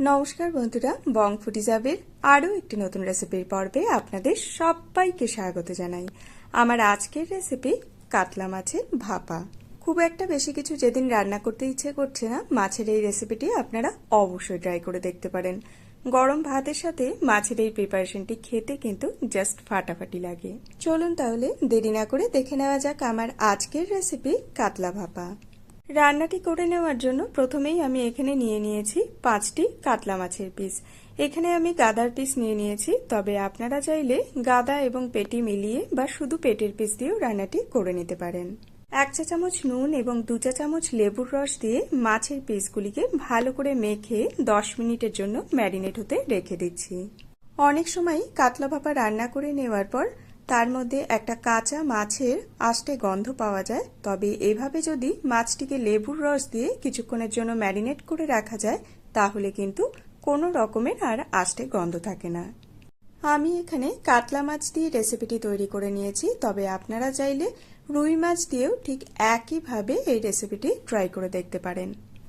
নমস্কার বন্ধুরা, বং ফুটিজাবের আরও একটি নতুন রেসিপির পর্বে আপনাদের সবাইকে স্বাগত জানাই। আমার আজকের রেসিপি কাতলা মাছের ভাপা। খুব একটা বেশি কিছু যেদিন রান্না করতে ইচ্ছে করছে না, মাছের এই রেসিপিটি আপনারা অবশ্যই ট্রাই করে দেখতে পারেন। গরম ভাতের সাথে মাছের এই প্রিপারেশনটি খেতে কিন্তু জাস্ট ফাটাফাটি লাগে। চলুন তাহলে দেরি না করে দেখে নেওয়া যাক আমার আজকের রেসিপি কাতলা ভাপা। রান্নাটি করে নেওয়ার জন্য প্রথমেই আমি এখানে নিয়ে নিয়েছি পাঁচটি কাতলা মাছের পিস। এখানে আমি গাদার পিস নিয়ে নিয়েছি, তবে আপনারা চাইলে গাদা এবং পেটি মিলিয়ে বা শুধু পেটের পিস দিয়েও রান্নাটি করে নিতে পারেন। এক চা চামচ নুন এবং দু চা চামচ লেবুর রস দিয়ে মাছের পিসগুলিকে ভালো করে মেখে দশ মিনিটের জন্য ম্যারিনেট হতে রেখে দিচ্ছি। অনেক সময় কাতলা ভাপা রান্না করে নেওয়ার পর তার মধ্যে একটা কাঁচা মাছের আষ্টে গন্ধ পাওয়া যায়। তবে এভাবে যদি মাছটিকে লেবুর রস দিয়ে কিছুক্ষণের জন্য ম্যারিনেট করে রাখা যায়, তাহলে কিন্তু কোনো রকমের আর আষ্টে গন্ধ থাকে না। আমি এখানে কাতলা মাছ দিয়ে রেসিপিটি তৈরি করে নিয়েছি, তবে আপনারা চাইলে রুই মাছ দিয়েও ঠিক একইভাবে এই রেসিপিটি ট্রাই করে দেখতে পারেন।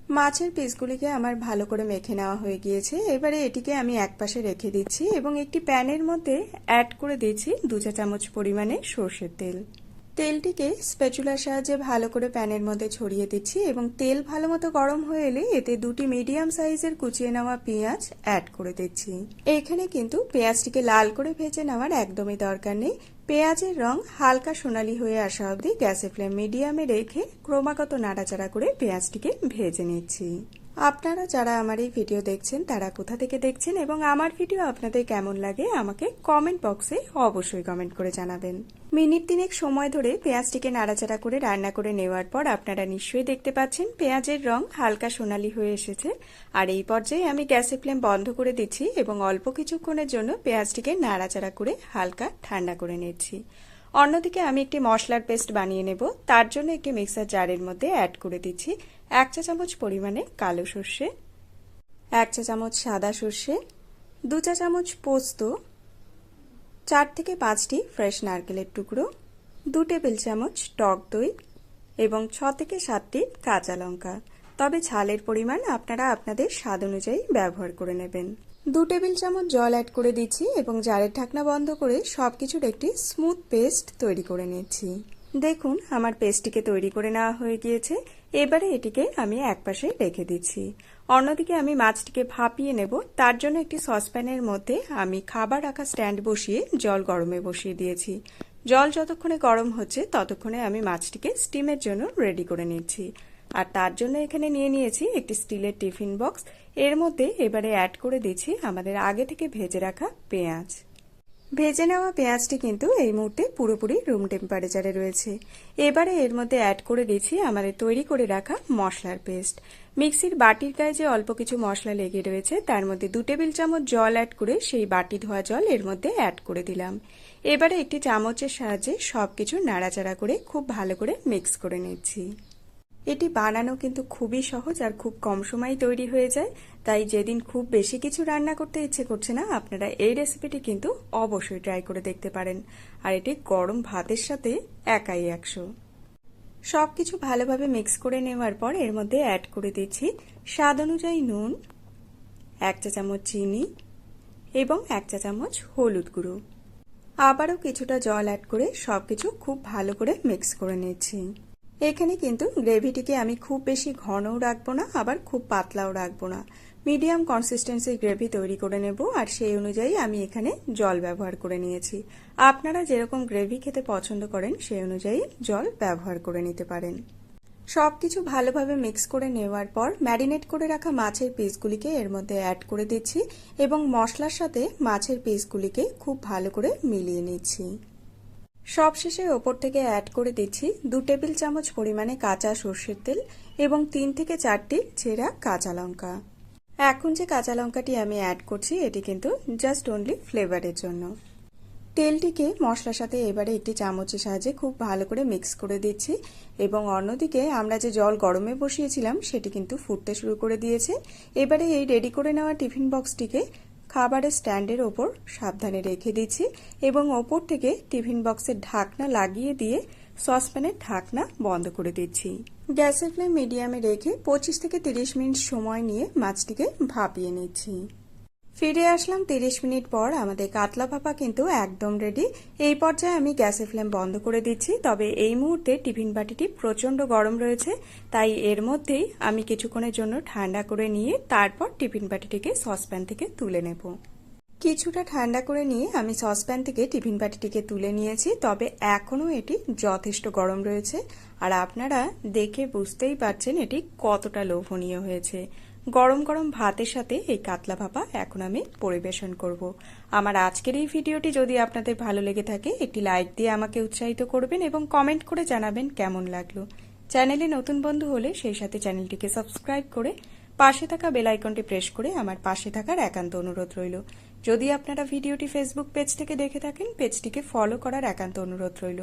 মাছের পিসগুলিকে আমার ভালো করে মেখে নেওয়া হয়ে গিয়েছে। এবারে এটিকে আমি একপাশে রেখে দিচ্ছি এবং একটি প্যানের মধ্যে অ্যাড করে দিচ্ছি দু চা চামচ পরিমাণে সর্ষের তেল। তেলটিকে স্প্যাচুলার সাহায্যে ভালো করে প্যানের মধ্যে ছড়িয়ে দিচ্ছি এবং তেল ভালো মতো গরম হয়ে এলে এতে দুটি মিডিয়াম সাইজের কুচিয়ে নেওয়া পেঁয়াজ অ্যাড করে দিচ্ছি। এখানে কিন্তু পেঁয়াজটিকে লাল করে ভেজে নেওয়ার একদমই দরকার নেই। পেঁয়াজের রং হালকা সোনালি হয়ে আসা অবধি গ্যাসের ফ্লেম মিডিয়ামে রেখে ক্রমাগত নাড়াচাড়া করে পেঁয়াজটিকে ভেজে নিচ্ছি। আপনারা যারা আমার এই ভিডিও দেখছেন, তারা কোথা থেকে দেখছেন এবং আমার ভিডিও আপনাদের কেমন লাগে আমাকে কমেন্ট বক্সে অবশ্যই কমেন্ট করে জানাবেন। মিনিট তিনেক সময় ধরে পেঁয়াজটিকে নাড়াচাড়া করে রান্না করে নেওয়ার পর আপনারা নিশ্চয়ই দেখতে পাচ্ছেন পেঁয়াজের রং হালকা সোনালি হয়ে এসেছে। আর এই পর্যায়ে আমি গ্যাসের ফ্লেম বন্ধ করে দিচ্ছি এবং অল্প কিছুক্ষণের জন্য পেঁয়াজটিকে নাড়াচাড়া করে হালকা ঠান্ডা করে নিচ্ছি। অন্যদিকে আমি একটি মশলার পেস্ট বানিয়ে নেব। তার জন্য একটি মিক্সার জারের মধ্যে অ্যাড করে দিচ্ছি এক চা চামচ পরিমাণে কালো সর্ষে, এক চা চামচ সাদা সর্ষে, দু চা চামচ পোস্ত, চার থেকে পাঁচটি ফ্রেশ নারকেলের টুকরো, দু টেবিল চামচ টক দই এবং ছ থেকে সাতটি কাঁচা লঙ্কা। তবে ঝালের পরিমাণ আপনারা আপনাদের স্বাদ অনুযায়ী ব্যবহার করে নেবেন। দু টেবিল চামচ জল অ্যাড করে দিচ্ছি এবং জারের ঢাকনা বন্ধ করে সব কিছুর একটি স্মুথ পেস্ট তৈরি করে নিচ্ছি। দেখুন, আমার পেস্টটিকে তৈরি করে নেওয়া হয়ে গিয়েছে। এবারে এটিকে আমি একপাশে রেখে দিচ্ছি। অন্যদিকে আমি মাছটিকে ভাপিয়ে নেব। তার জন্য একটি সসপ্যানের মধ্যে আমি খাবার রাখা স্ট্যান্ড বসিয়ে জল গরমে বসিয়ে দিয়েছি। জল যতক্ষণে গরম হচ্ছে, ততক্ষণে আমি মাছটিকে স্টিমের জন্য রেডি করে নিচ্ছি। আর তার জন্য এখানে নিয়ে নিয়েছি একটি স্টিলের টিফিন বক্স। এর মধ্যে এবারে অ্যাড করে দিচ্ছি আমাদের আগে থেকে ভেজে রাখা পেঁয়াজ। ভেজে নেওয়া পেঁয়াজটি কিন্তু এই মুহূর্তে পুরোপুরি রুম টেম্পারেচারে রয়েছে। এবারে এর মধ্যে অ্যাড করে দিচ্ছি আমাদের তৈরি করে রাখা মশলার পেস্ট মিক্সির বাটির গায়ে যে অল্প কিছু মশলা লেগে রয়েছে, তার মধ্যে দু টেবিল চামচ জল অ্যাড করে সেই বাটি ধোয়া জল এর মধ্যে অ্যাড করে দিলাম। এবারে একটি চামচের সাহায্যে সব কিছু নাড়াচাড়া করে খুব ভালো করে মিক্স করে নিচ্ছি। এটি বানানো কিন্তু খুবই সহজ আর খুব কম সময় তৈরি হয়ে যায়। তাই যেদিন খুব বেশি কিছু রান্না করতে ইচ্ছে করছে না, আপনারা এই রেসিপিটি কিন্তু অবশ্যই ট্রাই করে দেখতে পারেন। আর এটি গরম ভাতের সাথে একাই একশো। সব কিছু ভালোভাবে মিক্স করে নেওয়ার পর এর মধ্যে অ্যাড করে দিচ্ছি স্বাদ অনুযায়ী নুন, এক চা চামচ চিনি এবং এক চা চামচ হলুদ গুঁড়ো। আবারও কিছুটা জল অ্যাড করে সব কিছু খুব ভালো করে মিক্স করে নিচ্ছি। এখানে কিন্তু গ্রেভিটিকে আমি খুব বেশি ঘনও রাখব না, আবার খুব পাতলাও রাখব না। মিডিয়াম কনসিস্টেন্সির গ্রেভি তৈরি করে নেব, আর সেই অনুযায়ী আমি এখানে জল ব্যবহার করে নিয়েছি। আপনারা যেরকম গ্রেভি খেতে পছন্দ করেন, সেই অনুযায়ী জল ব্যবহার করে নিতে পারেন। সব কিছু ভালোভাবে মিক্স করে নেওয়ার পর ম্যারিনেট করে রাখা মাছের পিসগুলিকে এর মধ্যে অ্যাড করে দিচ্ছি এবং মশলার সাথে মাছের পিসগুলিকে খুব ভালো করে মিলিয়ে নিচ্ছি। সবশেষে ওপর থেকে অ্যাড করে দিচ্ছি দু টেবিল চামচ পরিমাণে কাঁচা সর্ষের তেল এবং তিন থেকে চারটি ছেঁড়া কাঁচা লঙ্কা। এখন যে কাঁচা লঙ্কাটি আমি অ্যাড করছি, এটি কিন্তু জাস্ট অনলি ফ্লেভারের জন্য। তেলটিকে মশলার সাথে এবারে একটি চামচের সাহায্যে খুব ভালো করে মিক্স করে দিচ্ছি এবং অন্যদিকে আমরা যে জল গরমে বসিয়েছিলাম, সেটি কিন্তু ফুটতে শুরু করে দিয়েছে। এবারে এই রেডি করে নেওয়া টিফিন বক্সটিকে খাবারের স্ট্যান্ডের ওপর সাবধানে রেখে দিচ্ছি এবং ওপর থেকে টিফিন বক্সের ঢাকনা লাগিয়ে দিয়ে সসপ্যানের ঢাকনা বন্ধ করে দিচ্ছি। গ্যাসের ফ্লেম মিডিয়ামে রেখে পঁচিশ থেকে তিরিশ মিনিট সময় নিয়ে মাছটিকে ভাপিয়ে নিচ্ছি। ফিরে আসলাম তিরিশ মিনিট পর। আমাদের কাতলা ভাপা কিন্তু একদম রেডি এই পর্যায়ে আমি গ্যাসের ফ্লেম বন্ধ করে দিচ্ছি। তবে এই মুহূর্তে টিফিন বাটিটি প্রচণ্ড গরম রয়েছে। তাই এর মধ্যেই আমি কিছুক্ষণের জন্য ঠান্ডা করে নিয়ে তারপর টিফিন বাটিটিকে সসপ্যান থেকে তুলে নেব। কিছুটা ঠান্ডা করে নিয়ে আমি সসপ্যান থেকে টিফিন বাটিটিকে তুলে নিয়েছি। তবে এখনও এটি যথেষ্ট গরম রয়েছে। আর আপনারা দেখে বুঝতেই পারছেন এটি কতটা লোভনীয় হয়েছে। গরম গরম ভাতের সাথে এই কাতলা ভাপা এখন আমি পরিবেশন করব। আমার আজকের এই ভিডিওটি যদি আপনাদের ভালো লেগে থাকে, একটি লাইক দিয়ে আমাকে উৎসাহিত করবেন এবং কমেন্ট করে জানাবেন কেমন লাগল। চ্যানেলে নতুন বন্ধু হলে সেই সাথে চ্যানেলটিকে সাবস্ক্রাইব করে পাশে থাকা বেল আইকনটি প্রেস করে আমার পাশে থাকার একান্ত অনুরোধ রইল। যদি আপনারা ভিডিওটি ফেসবুক পেজ থেকে দেখে থাকেন পেজটিকে ফলো করার একান্ত অনুরোধ রইল।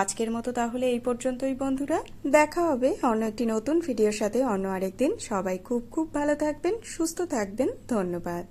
আজকের মতো তাহলে এই পর্যন্তই বন্ধুরা। দেখা হবে অন্য একটি নতুন ভিডিওর সাথে অন্য আরেকদিন। সবাই খুব খুব ভালো থাকবেন, সুস্থ থাকবেন। ধন্যবাদ।